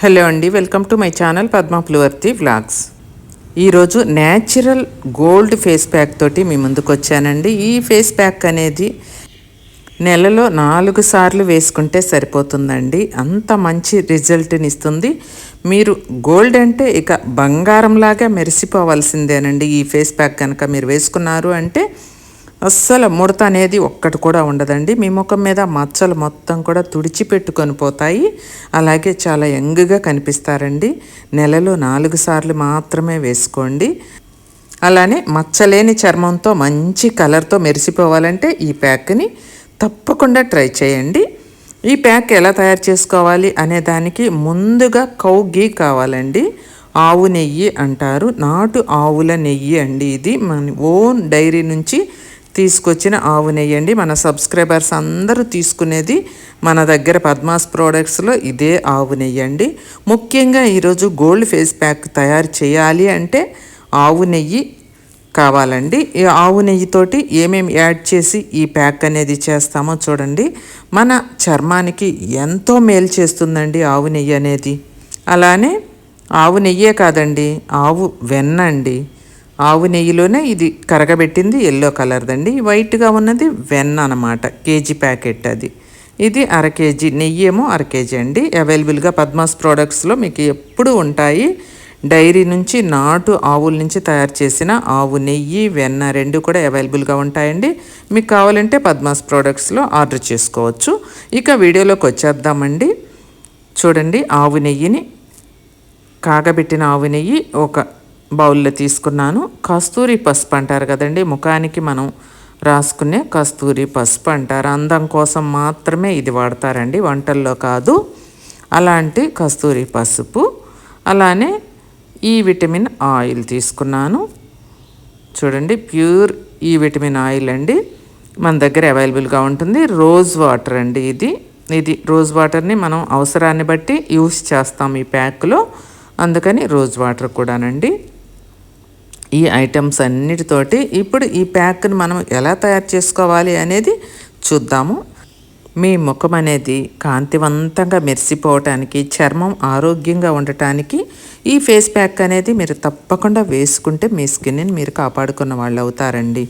Hello అండి welcome to my channel Padma Pulivarthi vlogs. ఈరోజు natural gold face pack తోటి మీ ముందుకు వచ్చానండి. ఈ ఫేస్ ప్యాక్ అనేది నెలలో నాలుగు సార్లు వేసుకుంటే సరిపోతుందండి. అంత మంచి రిజల్ట్ని ఇస్తుంది. మీరు గోల్డ్ అంటే ఇక బంగారంలాగా మెరిసిపోవాల్సిందేనండి ఈ ఫేస్ ప్యాక్ కనుక మీరు వేసుకున్నారు అంటే అస్సలు ముడత అనేది ఒక్కటి కూడా ఉండదండి. మీ ముఖం మీద మచ్చలు మొత్తం కూడా తుడిచిపెట్టుకొని పోతాయి. అలాగే చాలా యంగ్గా కనిపిస్తారండి. నెలలో నాలుగు సార్లు మాత్రమే వేసుకోండి. అలానే మచ్చలేని చర్మంతో మంచి కలర్తో మెరిసిపోవాలంటే ఈ ప్యాక్ని తప్పకుండా ట్రై చేయండి. ఈ ప్యాక్ ఎలా తయారు చేసుకోవాలి అనే దానికి ముందుగా కౌ గీ కావాలండి. ఆవు నెయ్యి అంటారు. నాటు ఆవుల నెయ్యి అండి ఇది. మన ఓన్ డైరీ నుంచి తీసుకొచ్చిన ఆవు నెయ్యండి. మన సబ్స్క్రైబర్స్ అందరూ తీసుకునేది మన దగ్గర పద్మాస్ ప్రోడక్ట్స్లో ఇదే ఆవు నెయ్యండి. ముఖ్యంగా ఈరోజు గోల్డ్ ఫేస్ ప్యాక్ తయారు చేయాలి అంటే ఆవు నెయ్యి కావాలండి. ఈ ఆవు నెయ్యితోటి ఏమేమి యాడ్ చేసి ఈ ప్యాక్ అనేది చేస్తామో చూడండి. మన చర్మానికి ఎంతో మేలు చేస్తుందండి ఆవు నెయ్యి అనేది. అలానే ఆవు నెయ్యే కాదండి ఆవు వెన్న అండి ఆవు నెయ్యిలోనే ఇది కరగబెట్టింది ఎల్లో కలర్దండి వైట్గా ఉన్నది వెన్న అనమాట కేజీ ప్యాకెట్ అది. ఇది అర కేజీ నెయ్యి ఏమో అర కేజీ అండి. అవైలబుల్గా పద్మాస్ ప్రోడక్ట్స్లో మీకు ఎప్పుడు ఉంటాయి. డైరీ నుంచి నాటు ఆవుల నుంచి తయారు చేసిన ఆవు నెయ్యి వెన్న రెండు కూడా అవైలబుల్గా ఉంటాయండి. మీకు కావాలంటే పద్మాస్ ప్రోడక్ట్స్లో ఆర్డర్ చేసుకోవచ్చు. ఇక వీడియోలోకి వచ్చేద్దామండి. చూడండి ఆవు నెయ్యిని కాగబెట్టిన ఆవు నెయ్యి ఒక బౌల్లో తీసుకున్నాను. కస్తూరి పసుపు అంటారు కదండి ముఖానికి మనం రాసుకునే కస్తూరి పసుపు అంటారు. అందం కోసం మాత్రమే ఇది వాడతారండి వంటల్లో కాదు. అలాంటి కస్తూరి పసుపు అలానే ఈ విటమిన్ ఆయిల్ తీసుకున్నాను. చూడండి ప్యూర్ ఈ విటమిన్ ఆయిల్ అండి. మన దగ్గర అవైలబుల్గా ఉంటుంది. రోజ్ వాటర్ అండి ఇది. ఇది రోజ్ వాటర్ని మనం అవసరాన్ని బట్టి యూస్ చేస్తాం ఈ ప్యాక్లో. అందుకని రోజ్ వాటర్ కూడానండి. ఈ ఐటమ్స్ అన్నిటితోటి ఇప్పుడు ఈ ప్యాక్ని మనం ఎలా తయారు చేసుకోవాలి అనేది చూద్దాము. మీ ముఖం అనేది కాంతివంతంగా మెరిసిపోవటానికి చర్మం ఆరోగ్యంగా ఉండటానికి ఈ ఫేస్ ప్యాక్ అనేది మీరు తప్పకుండా వేసుకుంటే మీ స్కిన్ని మీరు కాపాడుకున్న వాళ్ళు అవుతారండి.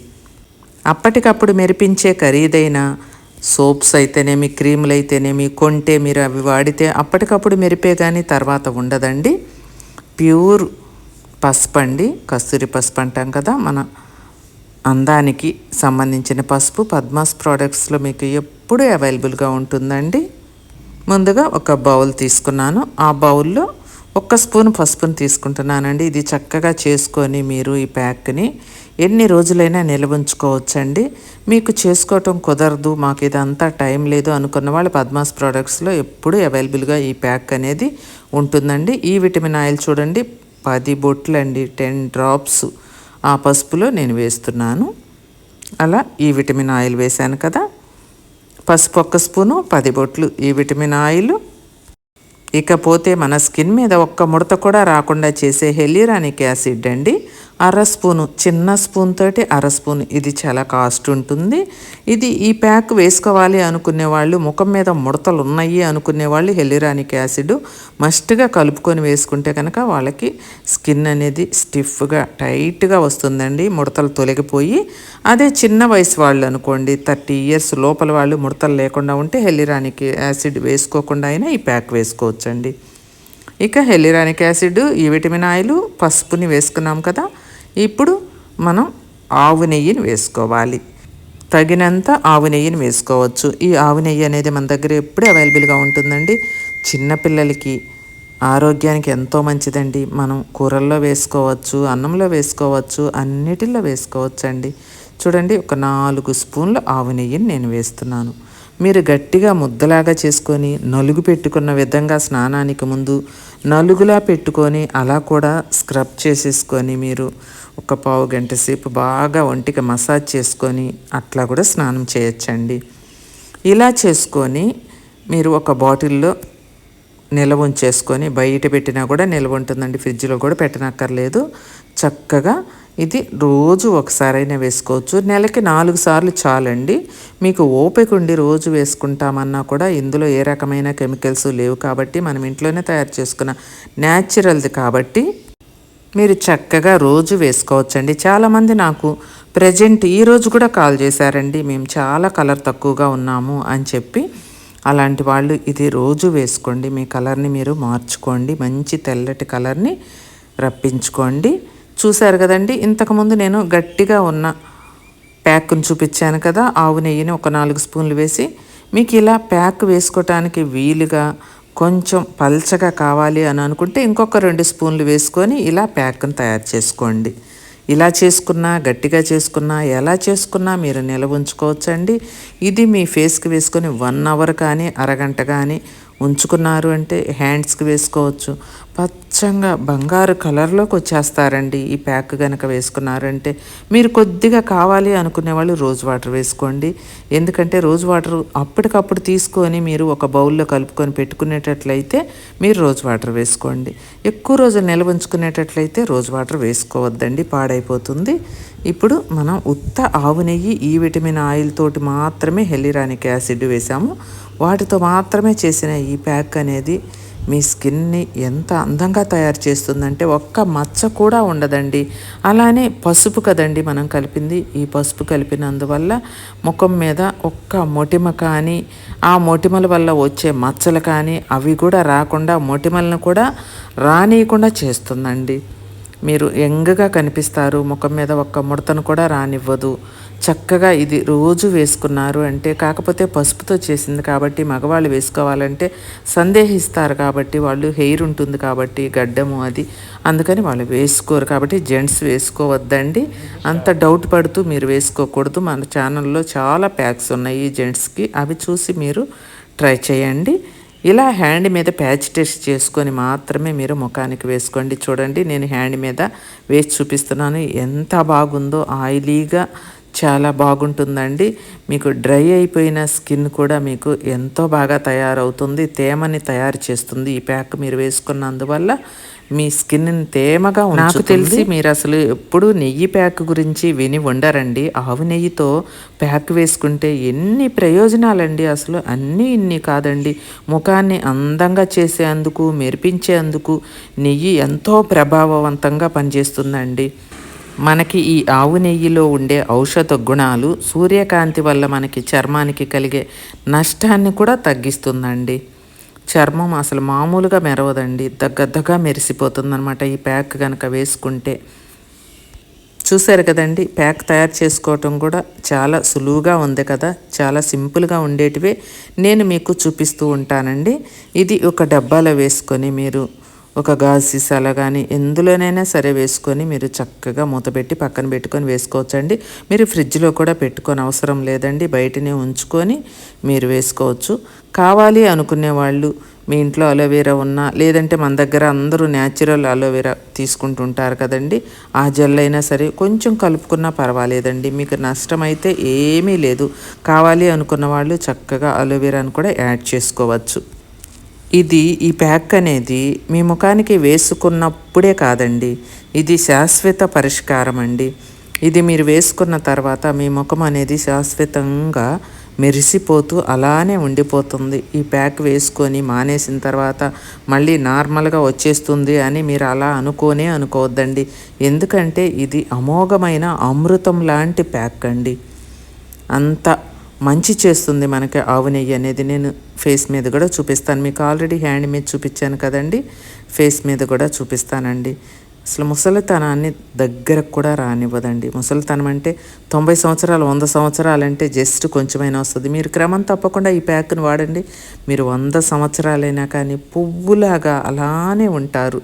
అప్పటికప్పుడు మెరిపించే ఖరీదైన సోప్స్ అయితేనేమి క్రీములు అయితేనేమి కొంటే మీరు అవి వాడితే అప్పటికప్పుడు మెరిపే కానీ తర్వాత ఉండదండి. ప్యూర్ పసుపు అండి కస్తూరి పసుపు అంటాం కదా మన అందానికి సంబంధించిన పసుపు పద్మాస్ ప్రోడక్ట్స్లో మీకు ఎప్పుడూ అవైలబుల్గా ఉంటుందండి. ముందుగా ఒక బౌల్ తీసుకున్నాను. ఆ బౌల్లో ఒక్క స్పూన్ పసుపుని తీసుకుంటున్నానండి. ఇది చక్కగా చేసుకొని మీరు ఈ ప్యాక్ని ఎన్ని రోజులైనా నిల్వ ఉంచుకోవచ్చండి మీకు చేసుకోవటం కుదరదు మాకు ఇదంతా టైం లేదు అనుకున్న వాళ్ళు పద్మాస్ ప్రోడక్ట్స్లో ఎప్పుడూ అవైలబుల్గా ఈ ప్యాక్ అనేది ఉంటుందండి. ఈ విటమిన్ ఆయిల్ చూడండి పది బొట్లు అండి టెన్ డ్రాప్స్ ఆ పసుపులో నేను వేస్తున్నాను. అలా ఈ విటమిన్ ఆయిల్ వేశాను కదా. పసుపు ఒక్క స్పూను పది బొట్లు ఈ విటమిన్ ఆయిల్. ఇకపోతే మన స్కిన్ మీద ఒక్క ముడత కూడా రాకుండా చేసే హెలిరానిక్ యాసిడ్ అండి. అర స్పూను చిన్న స్పూన్ తోటి అర స్పూన్. ఇది చాలా కాస్ట్ ఉంటుంది. ఇది ఈ ప్యాక్ వేసుకోవాలి అనుకునే వాళ్ళు ముఖం మీద ముడతలు ఉన్నాయి అనుకునే వాళ్ళు హెలిరానిక్ యాసిడ్ మస్ట్గా కలుపుకొని వేసుకుంటే కనుక వాళ్ళకి స్కిన్ అనేది స్టిఫ్గా టైట్గా వస్తుందండి. ముడతలు తొలగిపోయి అదే చిన్న వయసు వాళ్ళు అనుకోండి థర్టీ ఇయర్స్ లోపల వాళ్ళు ముడతలు లేకుండా ఉంటే హెలిరానిక్ యాసిడ్ వేసుకోకుండా అయినా ఈ ప్యాక్ వేసుకోవచ్చండి. ఇక హెలిరానిక్ యాసిడ్ ఈ విటమిన్ ఆయిల్ పసుపుని వేసుకున్నాం కదా ఇప్పుడు మనం ఆవు నెయ్యిని వేసుకోవాలి. తగినంత ఆవు నెయ్యిని వేసుకోవచ్చు. ఈ ఆవు నెయ్యి అనేది మన దగ్గర ఎప్పుడూ అవైలబుల్గా ఉంటుందండి. చిన్నపిల్లలకి ఆరోగ్యానికి ఎంతో మంచిదండి. మనం కూరల్లో వేసుకోవచ్చు అన్నంలో వేసుకోవచ్చు అన్నిటిలో వేసుకోవచ్చు అండి చూడండి ఒక నాలుగు స్పూన్లు ఆవు నెయ్యిని నేను వేస్తున్నాను. మీరు గట్టిగా ముద్దలాగా చేసుకొని నలుగు పెట్టుకున్న విధంగా స్నానానికి ముందు నలుగులా పెట్టుకొని అలా కూడా స్క్రబ్ చేసేసుకొని మీరు ఒక పావు గంట సేపు బాగా ఒంటికి మసాజ్ చేసుకొని అట్లా కూడా స్నానం చేయొచ్చండి. ఇలా చేసుకొని మీరు ఒక బాటిల్లో నిల్వ ఉంచేసుకొని బయట పెట్టినా కూడా నిల్వ ఉంటుందండి. ఫ్రిడ్జ్లో కూడా పెట్టనక్కర్లేదు. చక్కగా ఇది రోజు ఒకసారైనా వేసుకోవచ్చు. నెలకి నాలుగు సార్లు చాలండి. మీకు ఓపిక ఉండి రోజు వేసుకుంటామన్నా కూడా ఇందులో ఏ రకమైన కెమికల్స్ లేవు కాబట్టి మనం ఇంట్లోనే తయారు చేసుకున్న న్యాచురల్ది కాబట్టి మీరు చక్కగా రోజు వేసుకోవచ్చండి. చాలామంది నాకు ప్రజెంట్ ఈరోజు కూడా కాల్ చేశారండి. మేము చాలా కలర్ తక్కువగా ఉన్నాము అని చెప్పి. అలాంటి వాళ్ళు ఇది రోజు వేసుకోండి. మీ కలర్ని మీరు మార్చుకోండి. మంచి తెల్లటి కలర్ని రప్పించుకోండి. చూశారు కదండి ఇంతకుముందు నేను గట్టిగా ఉన్న ప్యాక్ను చూపించాను కదా ఆవు నెయ్యిని ఒక నాలుగు స్పూన్లు వేసి మీకు ఇలా ప్యాక్ వేసుకోవటానికి వీలుగా కొంచెం పల్చగా కావాలి అని అనుకుంటే ఇంకొక రెండు స్పూన్లు వేసుకొని ఇలా ప్యాక్ను తయారు చేసుకోండి. ఇలా చేసుకున్నా గట్టిగా చేసుకున్నా ఎలా చేసుకున్నా మీరు నిలవ ఉంచుకోవచ్చండి. ఇది మీ ఫేస్కి వేసుకొని వన్ అవర్ కానీ అరగంట కానీ ఉంచుకున్నారు అంటే హ్యాండ్స్కి వేసుకోవచ్చు. పచ్చంగా బంగారు కలర్లోకి వచ్చేస్తారండి ఈ ప్యాక్ కనుక వేసుకున్నారంటే మీరు కొద్దిగా కావాలి అనుకునే వాళ్ళు రోజ్ వాటర్ వేసుకోండి. ఎందుకంటే రోజ్ వాటర్ అప్పటికప్పుడు తీసుకొని మీరు ఒక బౌల్లో కలుపుకొని పెట్టుకునేటట్లయితే మీరు రోజ్ వాటర్ వేసుకోండి. ఎక్కువ రోజులు నిల్వ ఉంచుకునేటట్లయితే రోజ్ వాటర్ వేసుకోవద్దండి పాడైపోతుంది. ఇప్పుడు మనం ఉత్త ఆవు నెయ్యి ఈ విటమిన్ ఆయిల్ తోటి మాత్రమే హెలిరానిక్ యాసిడ్ వేసాము వాటితో మాత్రమే చేసిన ఈ ప్యాక్ అనేది మీ స్కిన్ని ఎంత అందంగా తయారు చేస్తుందంటే ఒక్క మచ్చ కూడా ఉండదండి. అలానే పసుపు కదండి మనం కలిపింది. ఈ పసుపు కలిపినందువల్ల ముఖం మీద ఒక్క మొటిమ కానీ ఆ మొటిమల వల్ల వచ్చే మచ్చలు కానీ అవి కూడా రాకుండా మొటిమలను కూడా రానియకుండా చేస్తుందండి. మీరు యంగ్గా కనిపిస్తారు ముఖం మీద ఒక్క ముడతను కూడా రానివ్వదు. చక్కగా ఇది రోజు వేసుకున్నారు అంటే కాకపోతే పసుపుతో చేసింది కాబట్టి మగవాళ్ళు వేసుకోవాలంటే సందేహిస్తారు కాబట్టి వాళ్ళు హెయిర్ ఉంటుంది కాబట్టి గడ్డము అది. అందుకని వాళ్ళు వేసుకోరు కాబట్టి జెంట్స్ వేసుకోవద్దండి. అంత డౌట్ పడుతూ మీరు వేసుకోకూడదు. మన ఛానల్లో చాలా ప్యాక్స్ ఉన్నాయి ఈ జెంట్స్కి. అవి చూసి మీరు ట్రై చేయండి. ఇలా హ్యాండ్ మీద ప్యాచ్ టెస్ట్ చేసుకొని మాత్రమే మీరు ముఖానికి వేసుకోండి. చూడండి నేను హ్యాండ్ మీద వేసి చూపిస్తున్నాను. ఎంత బాగుందో ఆయిలీగా చాలా బాగుంటుందండి. మీకు డ్రై అయిపోయిన స్కిన్ కూడా మీకు ఎంతో బాగా తయారవుతుంది. తేమని తయారు చేస్తుంది ఈ ప్యాక్ మీరు వేసుకున్నందువల్ల. మీ స్కిన్ తేమగా నాకు తెలిసి మీరు అసలు ఎప్పుడు నెయ్యి ప్యాక్ గురించి విని ఉండరండి ఆవు నెయ్యితో ప్యాక్ వేసుకుంటే ఎన్ని ప్రయోజనాలండి అసలు? అన్నీ ఇన్ని కాదండి. ముఖాన్ని అందంగా చేసేందుకు మెరిపించేందుకు నెయ్యి ఎంతో ప్రభావవంతంగా పనిచేస్తుందండి. మనకి ఈ ఆవు నెయ్యిలో ఉండే ఔషధ గుణాలు సూర్యకాంతి వల్ల మనకి చర్మానికి కలిగే నష్టాన్ని కూడా తగ్గిస్తుందండి. చర్మం అసలు మామూలుగా మెరవదండి. దగ్గద్దగా మెరిసిపోతుందనమాట ఈ ప్యాక్ కనుక వేసుకుంటే. చూశారు కదండి ప్యాక్ తయారు చేసుకోవటం కూడా చాలా సులువుగా ఉంది కదా. చాలా సింపుల్గా ఉండేటివే. నేను మీకు చూపిస్తూ ఉంటానండి. ఇది ఒక డబ్బాలో వేసుకొని మీరు ఒక గాజు సీసాలో కానీ ఎందులోనైనా సరే వేసుకొని మీరు చక్కగా మూతపెట్టి పక్కన పెట్టుకొని వేసుకోవచ్చండి. మీరు ఫ్రిడ్జ్లో కూడా పెట్టుకొని అవసరం లేదండి. బయటనే ఉంచుకొని మీరు వేసుకోవచ్చు. కావాలి అనుకునే వాళ్ళు మీ ఇంట్లో అలోవెరా ఉన్నా లేదంటే మన దగ్గర అందరూ న్యాచురల్ అలోవెరా తీసుకుంటుంటారు కదండి. ఆ జెల్ అయినా సరే కొంచెం కలుపుకున్నా పర్వాలేదండి. మీకు నష్టమైతే ఏమీ లేదు. కావాలి అనుకున్న వాళ్ళు చక్కగా అలోవేరాను కూడా యాడ్ చేసుకోవచ్చు. ఇది ఈ ప్యాక్ అనేది మీ ముఖానికి వేసుకున్నప్పుడే కాదండి. ఇది శాశ్వత పరిష్కారం అండి ఇది మీరు వేసుకున్న తర్వాత మీ ముఖం అనేది శాశ్వతంగా మెరిసిపోతూ అలానే ఉండిపోతుంది. ఈ ప్యాక్ వేసుకొని మానేసిన తర్వాత మళ్ళీ నార్మల్గా వచ్చేస్తుంది అని మీరు అలా అనుకోనే అనుకోవద్దండి. ఎందుకంటే ఇది అమోఘమైన అమృతం లాంటి ప్యాక్ అండి. అంత మంచి చేస్తుంది మనకి ఆవు నెయ్యి అనేది. నేను ఫేస్ మీద కూడా చూపిస్తాను. మీకు ఆల్రెడీ హ్యాండ్ మీద చూపించాను కదండి. ఫేస్ మీద కూడా చూపిస్తానండి. అసలు ముసలితనాన్ని దగ్గరకు కూడా రానివ్వదండి. ముసలితనం అంటే తొంభై సంవత్సరాలు వంద సంవత్సరాలంటే జస్ట్ కొంచెమైనా వస్తుంది. మీరు క్రమం తప్పకుండా ఈ ప్యాక్ని వాడండి. మీరు వంద సంవత్సరాలైనా కానీ పువ్వులాగా అలానే ఉంటారు.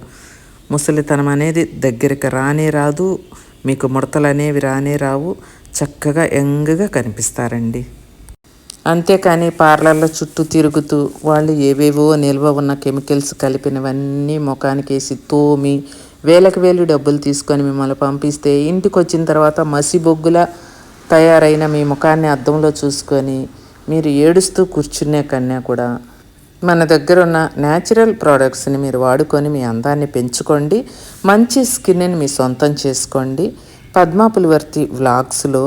ముసలితనం అనేది దగ్గరికి రానే రాదు. మీకు ముడతలు అనేవి రానే రావు. చక్కగా యంగ్గా కనిపిస్తారండి. అంతేకాని పార్లర్ల చుట్టూ తిరుగుతూ వాళ్ళు ఏవేవో నిల్వ ఉన్న కెమికల్స్ కలిపినవన్నీ ముఖానికి వేసి తోమి వేలకు వేలు డబ్బులు తీసుకొని మిమ్మల్ని పంపిస్తే ఇంటికి వచ్చిన తర్వాత మసి బొగ్గుల తయారైన మీ ముఖాన్ని అద్దంలో చూసుకొని మీరు ఏడుస్తూ కూర్చునే కన్నా కూడా. మన దగ్గర ఉన్న న్యాచురల్ ప్రోడక్ట్స్ని మీరు వాడుకొని మీ అందాన్ని పెంచుకోండి. మంచి స్కిన్ని మీ సొంతం చేసుకోండి. పద్మాపులివర్తి వ్లాగ్స్లో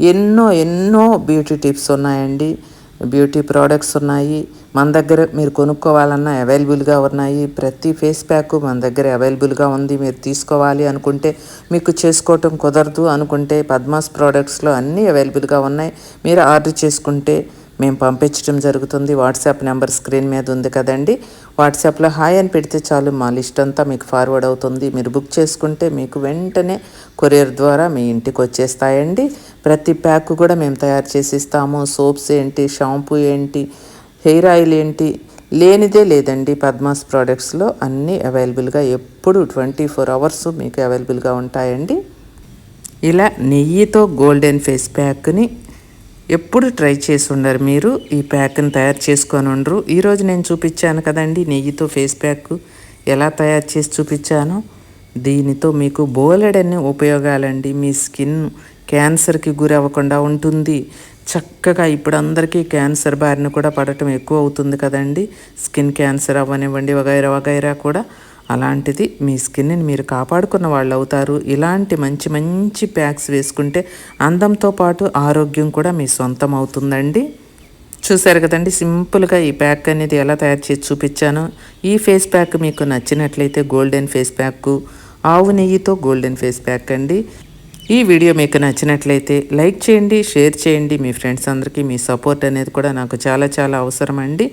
ఎన్నో ఎన్నో బ్యూటీ టిప్స్ ఉన్నాయండి. బ్యూటీ ప్రోడక్ట్స్ ఉన్నాయి. మన దగ్గర మీరు కొనుక్కోవాలన్నా అవైలబుల్గా ఉన్నాయి. ప్రతి ఫేస్ ప్యాక్ మన దగ్గర అవైలబుల్గా ఉంది. మీరు తీసుకోవాలి అనుకుంటే మీకు చేసుకోవటం కుదరదు అనుకుంటే పద్మాస్ ప్రోడక్ట్స్లో అన్నీ అవైలబుల్గా ఉన్నాయి. మీరు ఆర్డర్ చేసుకుంటే మేము పంపించడం జరుగుతుంది. వాట్సాప్ నెంబర్ స్క్రీన్ మీద ఉంది కదండి. వాట్సాప్లో హాయ్ అని పెడితే చాలు మా లిస్ట్ అంతా మీకు ఫార్వర్డ్ అవుతుంది. మీరు బుక్ చేసుకుంటే మీకు వెంటనే కొరియర్ ద్వారా మీ ఇంటికి వచ్చేస్తాయండి. ప్రతి ప్యాక్ కూడా మేము తయారు చేసి ఇస్తాము సోప్స్ ఏంటి షాంపూ ఏంటి హెయిర్ ఆయిల్ ఏంటి లేనిదే లేదండి. పద్మాస్ ప్రోడక్ట్స్లో అన్నీ అవైలబుల్గా ఎప్పుడు ట్వంటీ ఫోర్ అవర్స్ మీకు అవైలబుల్గా ఉంటాయండి. ఇలా నెయ్యితో గోల్డెన్ ఫేస్ ప్యాక్ని ఎప్పుడు ట్రై చేసి ఉండరు మీరు. ఈ ప్యాక్ని తయారు చేసుకొని ఉండరు. ఈరోజు నేను చూపించాను కదండి నెయ్యితో ఫేస్ ప్యాక్ ఎలా తయారు చేసి చూపించాను. దీనితో మీకు బోలెడన్ని ఉపయోగాలండి. మీ స్కిన్ క్యాన్సర్కి గురి అవ్వకుండా ఉంటుంది. చక్కగా ఇప్పుడు అందరికీ క్యాన్సర్ బారిన కూడా పడటం ఎక్కువ అవుతుంది కదండి. స్కిన్ క్యాన్సర్ అవ్వనివ్వండి వగైరా వగైరా కూడా. అలాంటిది మీ స్కిన్ని మీరు కాపాడుకున్న వాళ్ళు అవుతారు. ఇలాంటి మంచి మంచి ప్యాక్స్ వేసుకుంటే అందంతో పాటు ఆరోగ్యం కూడా మీ సొంతం అవుతుందండి. చూసారు కదండి సింపుల్గా ఈ ప్యాక్ అనేది ఎలా తయారు చేసి చూపించాను. ఈ ఫేస్ ప్యాక్ మీకు నచ్చినట్లయితే గోల్డెన్ ఫేస్ ప్యాక్ ఆవు నెయ్యితో గోల్డెన్ ఫేస్ ప్యాక్ అండి. ఈ వీడియో మీకు నచ్చినట్లయితే లైక్ చేయండి షేర్ చేయండి. మీ ఫ్రెండ్స్ అందరికీ మీ సపోర్ట్ అనేది కూడా నాకు చాలా చాలా అవసరం అండి.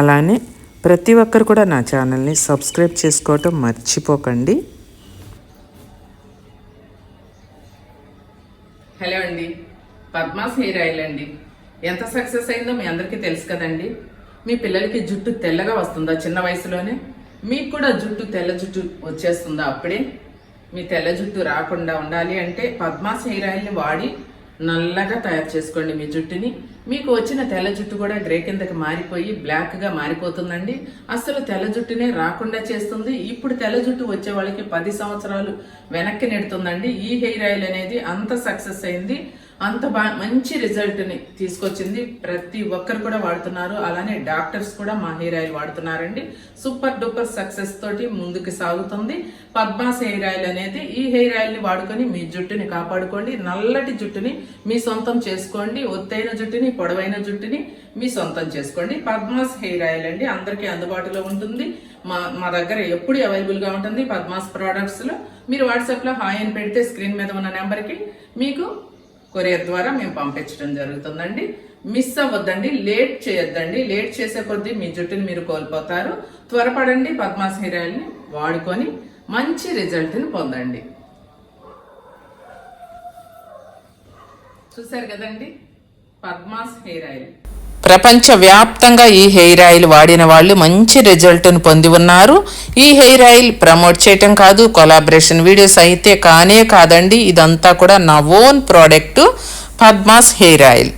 అలానే ప్రతి ఒక్కరు కూడా నా ఛానల్ని సబ్స్క్రైబ్ చేసుకోవటం మర్చిపోకండి. హలో అండి. పద్మాస్ హెయిర్ ఆయిల్ అండి. ఎంత సక్సెస్ అయిందో మీ అందరికీ తెలుసు కదండి. మీ పిల్లలకి జుట్టు తెల్లగా వస్తుందా చిన్న వయసులోనే? మీకు కూడా జుట్టు తెల్ల జుట్టు వచ్చేస్తుందా అప్పుడే? మీ తెల్ల జుట్టు రాకుండా ఉండాలి అంటే పద్మాస్ హెయిర్ ఆయిల్ని వాడి నల్లగా తయారు చేసుకోండి మీ జుట్టుని. మీకు వచ్చిన తెల్ల జుట్టు కూడా గ్రే కిందకి మారిపోయి బ్లాక్గా మారిపోతుందండి. అసలు తెల్ల జుట్టునే రాకుండా చేస్తుంది. ఇప్పుడు తెల్ల జుట్టు వచ్చే వాళ్ళకి పది సంవత్సరాలు వెనక్కి నెడుతుందండి. ఈ హెయిర్ ఆయిల్ అనేది అంత సక్సెస్ అయింది. అంత బా మంచి రిజల్ట్ని తీసుకొచ్చింది ప్రతి ఒక్కరు కూడా వాడుతున్నారు. అలానే డాక్టర్స్ కూడా మా హెయిర్ ఆయిల్ వాడుతున్నారండి. సూపర్ డూపర్ సక్సెస్ తోటి ముందుకు సాగుతుంది. పద్మాస్ హెయిర్ ఆయిల్ అనేది ఈ హెయిర్ ఆయిల్ని వాడుకొని మీ జుట్టుని కాపాడుకోండి. నల్లటి జుట్టుని మీ సొంతం చేసుకోండి. ఒత్తైన జుట్టుని పొడవైన జుట్టుని మీ సొంతం చేసుకోండి. పద్మాస్ హెయిర్ ఆయిల్ అండి. అందరికీ అందుబాటులో ఉంటుంది. మా మా దగ్గర ఎప్పుడు అవైలబుల్గా ఉంటుంది పద్మాస్ ప్రోడక్ట్స్లో మీరు వాట్సాప్లో హాయ్ అని పెడితే స్క్రీన్ మీద ఉన్న నెంబర్కి మీకు కొరియర్ ద్వారా మేము పంపించడం జరుగుతుందండి. మిస్ అవ్వద్దండి లేట్ చేయొద్దండి. లేట్ చేసే కొద్దీ మీ జుట్టుని మీరు కోల్పోతారు. త్వరపడండి పద్మాస్ హెయిర్ ఆయిల్ని వాడుకొని మంచి రిజల్ట్ని పొందండి. చూసారు కదండి? పద్మాస్ హెయిర్ ఆయిల్ ప్రపంచవ్యాప్తంగా ఈ హెయిర్ ఆయిల్ వాడిన వాళ్ళు మంచి రిజల్ట్ను పొంది ఉన్నారు. ఈ హెయిర్ ఆయిల్ ప్రమోట్ చేయటం కాదు కొలాబరేషన్ వీడియోస్ అయితే కానే కాదండి. ఇదంతా కూడా నా own product Padma's hair oil.